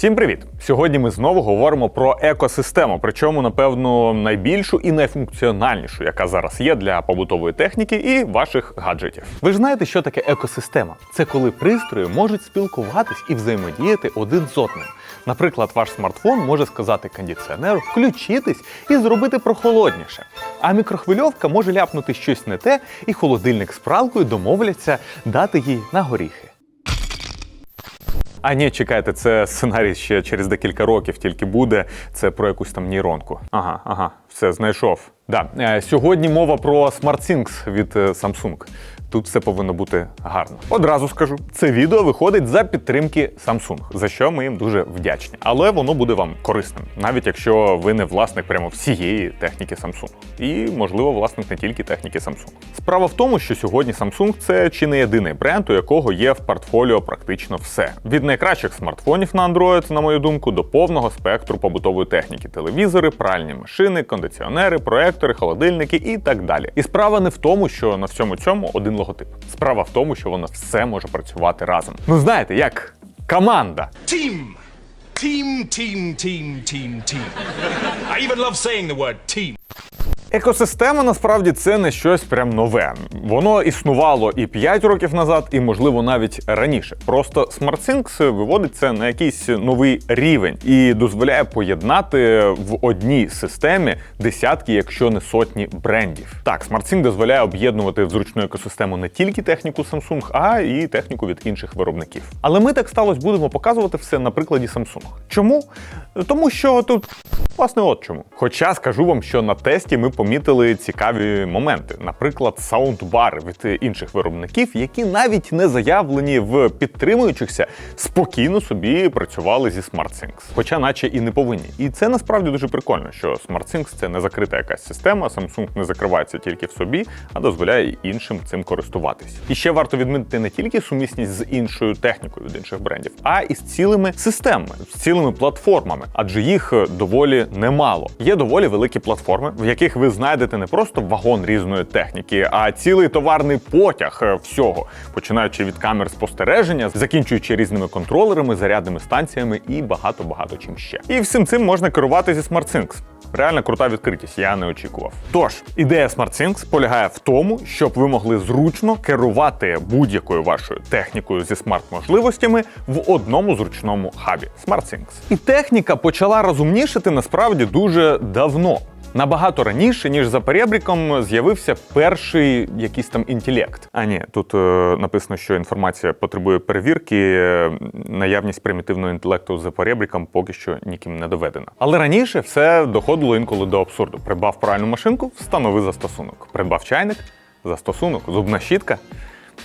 Всім привіт! Сьогодні ми знову говоримо про екосистему, причому, напевно, найбільшу і найфункціональнішу, яка зараз є для побутової техніки і ваших гаджетів. Ви ж знаєте, що таке екосистема? Це коли пристрої можуть спілкуватись і взаємодіяти один з одним. Наприклад, ваш смартфон може сказати кондиціонеру включитись і зробити прохолодніше. А мікрохвильовка може ляпнути щось не те, і холодильник з пралкою домовляться дати їй на горіхи. А ні, чекайте, це сценарій ще через декілька років тільки буде. Це про якусь там нейронку. Ага, ага, все знайшов. Да. Е, сьогодні мова про SmartThings від е, Samsung. Тут все повинно бути гарно. Одразу скажу, це відео виходить за підтримки Samsung, за що ми їм дуже вдячні. Але воно буде вам корисним, навіть якщо ви не власник прямо всієї техніки Samsung. І, можливо, власник не тільки техніки Samsung. Справа в тому, що сьогодні Samsung це чи не єдиний бренд, у якого є в портфоліо практично все. Від найкращих смартфонів на Android, на мою думку, до повного спектру побутової техніки: телевізори, пральні машини, кондиціонери, проектори, холодильники і так далі. І справа не в тому, що на всьому цьому один логотип. Справа в тому, що воно все може працювати разом. Ну знаєте, як команда. Тім! Тім, тім, тім, тім, тім. I even love saying the word team. Екосистема насправді це не щось прям нове. Воно існувало і 5 років назад, і можливо навіть раніше. Просто SmartThings виводить це на якийсь новий рівень і дозволяє поєднати в одній системі десятки, якщо не сотні брендів. Так, SmartSync дозволяє об'єднувати в зручну екосистему не тільки техніку Samsung, а і техніку від інших виробників. Але ми так сталося будемо показувати все на прикладі Samsung. Чому? Тому що тут власне от чому. Хоча скажу вам, що на тесті ми помітили цікаві моменти, наприклад, саундбари від інших виробників, які навіть не заявлені в підтримуючихся, спокійно собі працювали зі SmartSyncs. Хоча, наче і не повинні. І це насправді дуже прикольно, що SmartSyncs це не закрита якась система, Samsung не закривається тільки в собі, а дозволяє іншим цим користуватись. І ще варто відмітити не тільки сумісність з іншою технікою від інших брендів, а і з цілими системами, з цілими платформами, адже їх доволі немало. Є доволі великі платформи, в яких ви знайдете не просто вагон різної техніки, а цілий товарний потяг е, всього, починаючи від камер спостереження, закінчуючи різними контролерами, зарядними станціями і багато багато чим ще. І всім цим можна керувати зі SmartSyncs. Реально крута відкритість, я не очікував. Тож, ідея SmartSyncs полягає в тому, щоб ви могли зручно керувати будь-якою вашою технікою зі смарт-можливостями в одному зручному хабі SmartSyncs. І техніка почала розумнішити насправді дуже давно. Набагато раніше, ніж за перебріком, з'явився перший якийсь там інтелект. А ні, тут е, написано, що інформація потребує перевірки. е, Наявність примітивного інтелекту за перебріком поки що ніким не доведена. Але раніше все доходило інколи до абсурду. Придбав пральну машинку, встанови застосунок. Придбав чайник, застосунок, зубна щітка.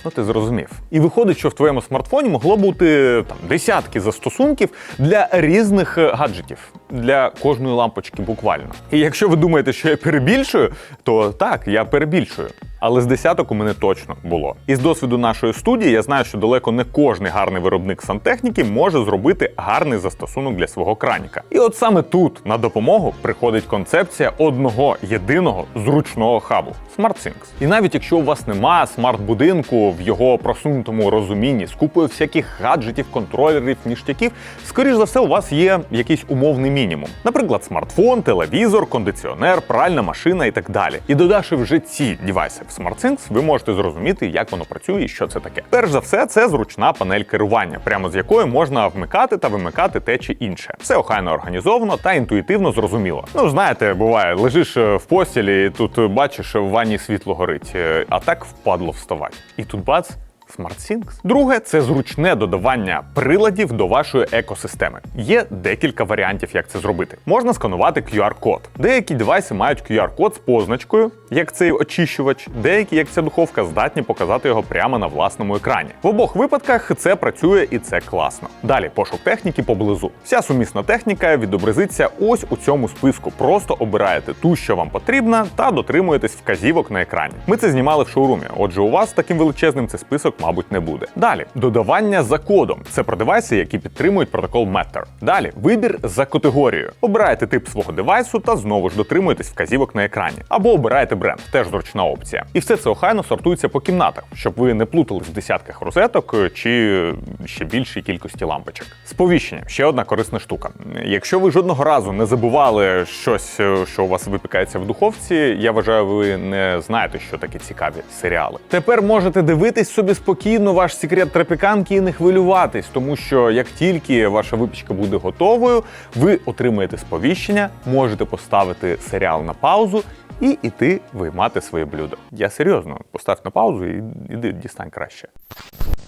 Ну, ти зрозумів. І виходить, що в твоєму смартфоні могло бути там десятки застосунків для різних е, гаджетів, для кожної лампочки буквально. І якщо ви думаєте, що я перебільшую, то так, я перебільшую. Але з десяток у мене точно було. І з досвіду нашої студії я знаю, що далеко не кожний гарний виробник сантехніки може зробити гарний застосунок для свого краніка. І от саме тут на допомогу приходить концепція одного єдиного зручного хабу SmartSyncs. І навіть якщо у вас немає смарт-будинку в його просунутому розумінні з купою всяких гаджетів, контролерів, ніштяків, скоріш за все, у вас є якийсь умовний мінімум. Наприклад, смартфон, телевізор, кондиціонер, пральна машина і так далі. І додавши вже ці девайси в SmartSyncs, ви можете зрозуміти, як воно працює і що це таке. Перш за все, це зручна панель керування, прямо з якої можна вмикати та вимикати те чи інше. Все охайно організовано та інтуїтивно зрозуміло. Ну знаєте, буває, лежиш е, в постілі, і тут е, бачиш в ванні світло горить, е, а так впадло вставати. І тут бац. SmartSyncs. Друге це зручне додавання приладів до вашої екосистеми. Є декілька варіантів, як це зробити. Можна сканувати QR-код. Деякі девайси мають QR-код з позначкою, як цей очищувач, деякі, як ця духовка, здатні показати його прямо на власному екрані. В обох випадках це працює і це класно. Далі пошук техніки поблизу. Вся сумісна техніка відобразиться ось у цьому списку. Просто обираєте ту, що вам потрібна, та дотримуєтесь вказівок на екрані. Ми це знімали в шоурумі. Отже, у вас таким величезним цей список мабуть, не буде. Далі додавання за кодом. Це про девайси, які підтримують протокол Matter. Далі вибір за категорією. Обираєте тип свого девайсу та знову ж дотримуєтесь вказівок на екрані. Або обираєте бренд, теж зручна опція. І все це охайно сортується по кімнатах, щоб ви не плутались в десятках розеток е, чи ще більшій кількості лампочок. Сповіщення ще одна корисна штука. Якщо ви жодного разу не забували щось, е, що у вас випікається в духовці, я вважаю, ви не знаєте, що таке цікаві серіали. Тепер можете дивитись собі спокійно ваш секрет тропіканки і не хвилюватись, тому що як тільки ваша випічка буде готовою, ви отримаєте сповіщення, можете поставити серіал на паузу і йти виймати своє блюдо. Я серйозно постав на паузу і іди дістань краще.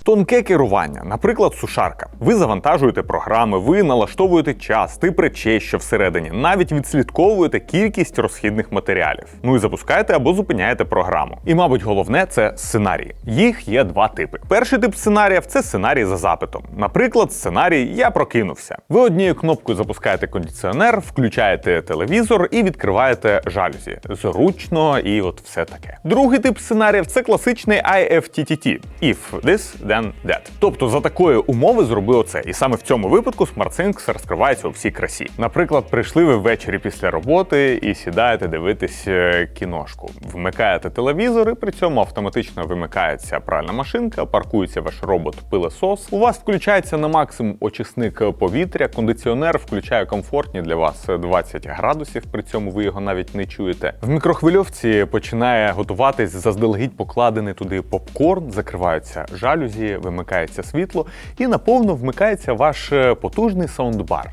Тонке керування, наприклад, сушарка. Ви завантажуєте програми, ви налаштовуєте час, тип речей, що всередині, навіть відслідковуєте кількість розхідних матеріалів. Ну і запускаєте або зупиняєте програму. І, мабуть, головне це сценарії. Їх є два типи. Перший тип сценаріїв це сценарій за запитом. Наприклад, сценарій Я прокинувся. Ви однією кнопкою запускаєте кондиціонер, включаєте телевізор і відкриваєте жалюзі. Зручно і от все таке. Другий тип сценаріїв це класичний IFTTT. If this, then that. Тобто за такої умови зроби оце. І саме в цьому випадку SmartThings розкривається у всій красі. Наприклад, прийшли ви ввечері після роботи і сідаєте дивитись е, кіношку. Вмикаєте телевізор, і при цьому автоматично вимикається пральна машинка, паркується ваш робот-пилесос. У вас включається на максимум очисник повітря, кондиціонер включає комфортні для вас 20 градусів, при цьому ви його навіть не чуєте. В мікрохвильовці починає готуватись заздалегідь покладений туди попкорн, закриваються жалюзі, вимикається світло і наповно вмикається ваш е, потужний саундбар.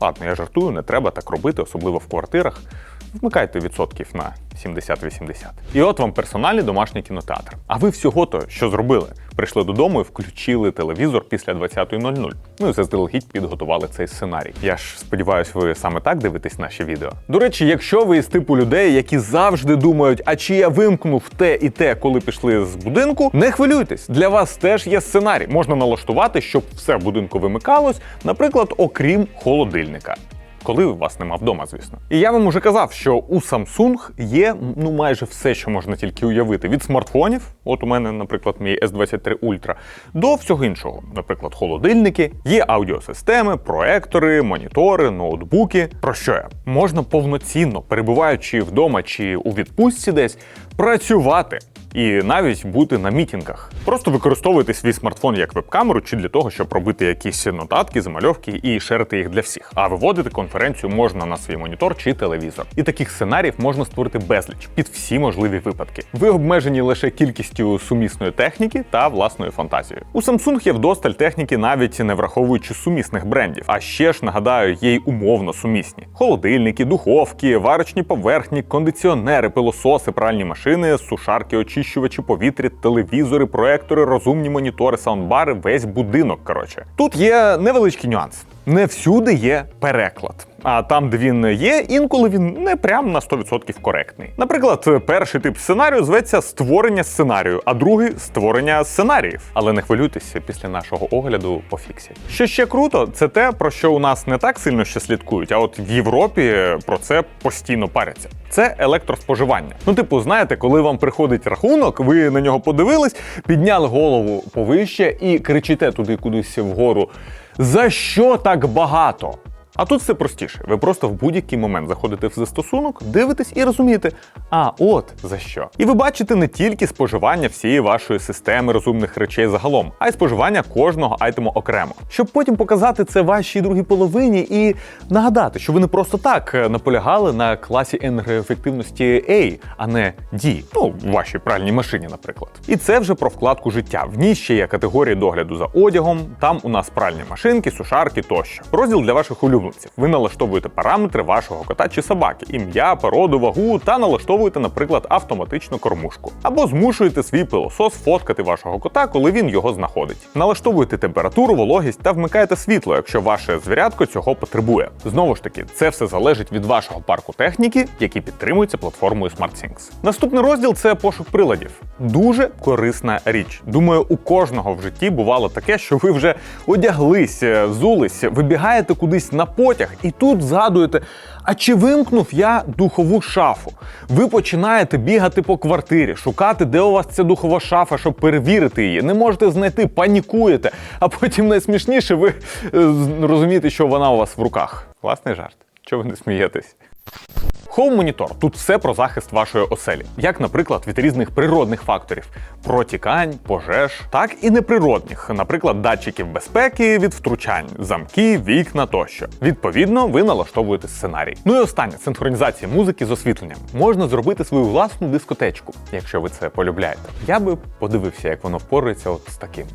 Ладно, я жартую, не треба так робити, особливо в квартирах. Вмикайте відсотків на 70-80. І от вам персональний домашній кінотеатр. А ви всього то, що зробили? Прийшли додому і включили телевізор після 20.00. Ну і заздалегідь підготували цей сценарій. Я ж сподіваюся, ви саме так дивитесь наші відео. До речі, якщо ви із типу людей, які завжди думають, а чи я вимкнув те і те, коли пішли з будинку, не хвилюйтесь. Для вас теж є сценарій. Можна налаштувати, щоб все в будинку вимикалось, наприклад, окрім холодильника коли вас нема вдома, звісно. І я вам уже казав, що у Samsung є ну майже все, що можна тільки уявити, від смартфонів, от у мене, наприклад, мій S23 Ultra, до всього іншого, наприклад, холодильники, є аудіосистеми, проектори, монітори, ноутбуки. Про що я? Можна повноцінно, перебуваючи вдома чи у відпустці десь, працювати. І навіть бути на мітінгах. Просто використовуйте свій смартфон як веб-камеру чи для того, щоб робити якісь нотатки, замальовки і шерити їх для всіх. А виводити конференцію можна на свій монітор чи телевізор. І таких сценаріїв можна створити безліч під всі можливі випадки. Ви обмежені лише кількістю сумісної техніки та власною фантазією. У Samsung є вдосталь техніки, навіть не враховуючи сумісних брендів. А ще ж нагадаю, є й умовно сумісні: холодильники, духовки, варочні поверхні, кондиціонери, пилососи, пральні машини, сушарки, очищувачі повітря, телевізори, проектори, розумні монітори, саундбари, весь будинок. Коротше, тут є невеличкий нюанс. Не всюди є переклад. А там, де він є, інколи він не прям на 100% коректний. Наприклад, перший тип сценарію зветься створення сценарію, а другий створення сценаріїв. Але не хвилюйтеся після нашого огляду по фіксі. Що ще круто, це те, про що у нас не так сильно ще слідкують, а от в Європі про це постійно паряться. Це електроспоживання. Ну, типу, знаєте, коли вам приходить рахунок, ви на нього подивились, підняли голову повище і кричите туди кудись вгору. За що так багато? А тут все простіше. Ви просто в будь-який момент заходите в застосунок, дивитесь і розумієте, а от за що. І ви бачите не тільки споживання всієї вашої системи розумних речей загалом, а й споживання кожного айтему окремо, щоб потім показати це вашій другій половині і нагадати, що ви не просто так е, наполягали на класі енергоефективності A, а не D, ну в вашій пральній машині, наприклад. І це вже про вкладку життя. В ній ще є категорії догляду за одягом. Там у нас пральні машинки, сушарки тощо. Розділ для ваших улюбленців. Ви налаштовуєте параметри вашого кота чи собаки, ім'я, породу, вагу та налаштовуєте, наприклад, автоматичну кормушку. Або змушуєте свій пилосос фоткати вашого кота, коли він його знаходить. Налаштовуєте температуру, вологість та вмикаєте світло, якщо ваше звірятко цього потребує. Знову ж таки, це все залежить від вашого парку техніки, який підтримується платформою SmartThings. Наступний розділ це пошук приладів. Дуже корисна річ. Думаю, у кожного в житті бувало таке, що ви вже одяглись, взулись, вибігаєте кудись на потяг, і тут згадуєте, а чи вимкнув я духову шафу? Ви починаєте бігати по квартирі, шукати, де у вас ця духова шафа, щоб перевірити її. Не можете знайти, панікуєте, а потім найсмішніше ви е, розумієте, що вона у вас в руках. Класний жарт. Чого ви не смієтесь? Home Monitor – тут все про захист вашої оселі, як, наприклад, від різних природних факторів протікань, пожеж, так і неприродних, наприклад, датчиків безпеки від втручань, замки, вікна тощо. Відповідно, ви налаштовуєте сценарій. Ну і останнє синхронізація музики з освітленням. Можна зробити свою власну дискотечку, якщо ви це полюбляєте. Я би подивився, як воно впорається от з таким.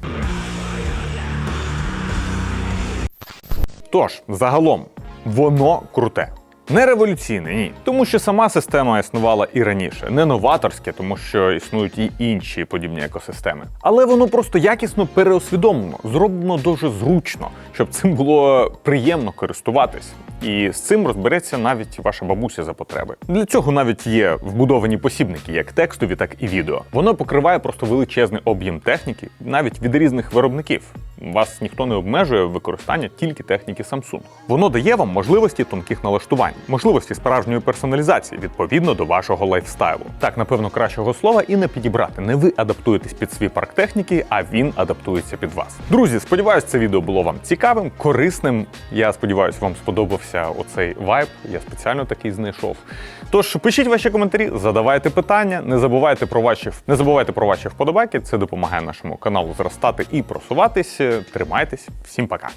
Тож, загалом, воно круте. Не революційне, ні. Тому що сама система існувала і раніше. Не новаторське, тому що існують і інші подібні екосистеми. Але воно просто якісно переосвідомлено, зроблено дуже зручно, щоб цим було приємно користуватись. І з цим розбереться навіть ваша бабуся за потреби. Для цього навіть є вбудовані посібники, як текстові, так і відео. Воно покриває просто величезний об'єм техніки, навіть від різних виробників. Вас ніхто не обмежує в використанні тільки техніки Samsung. Воно дає вам можливості тонких налаштувань, можливості справжньої персоналізації відповідно до вашого лайфстайлу. Так, напевно, кращого слова і не підібрати. Не ви адаптуєтесь під свій парк техніки, а він адаптується під вас. Друзі, сподіваюсь, це відео було вам цікавим, корисним. Я сподіваюся, вам сподобався оцей вайб. Я спеціально такий знайшов. Тож пишіть ваші коментарі, задавайте питання, не забувайте про ваші не забувайте про ваші вподобайки. Це допомагає нашому каналу зростати і просуватись. Тримайтесь, всім пока.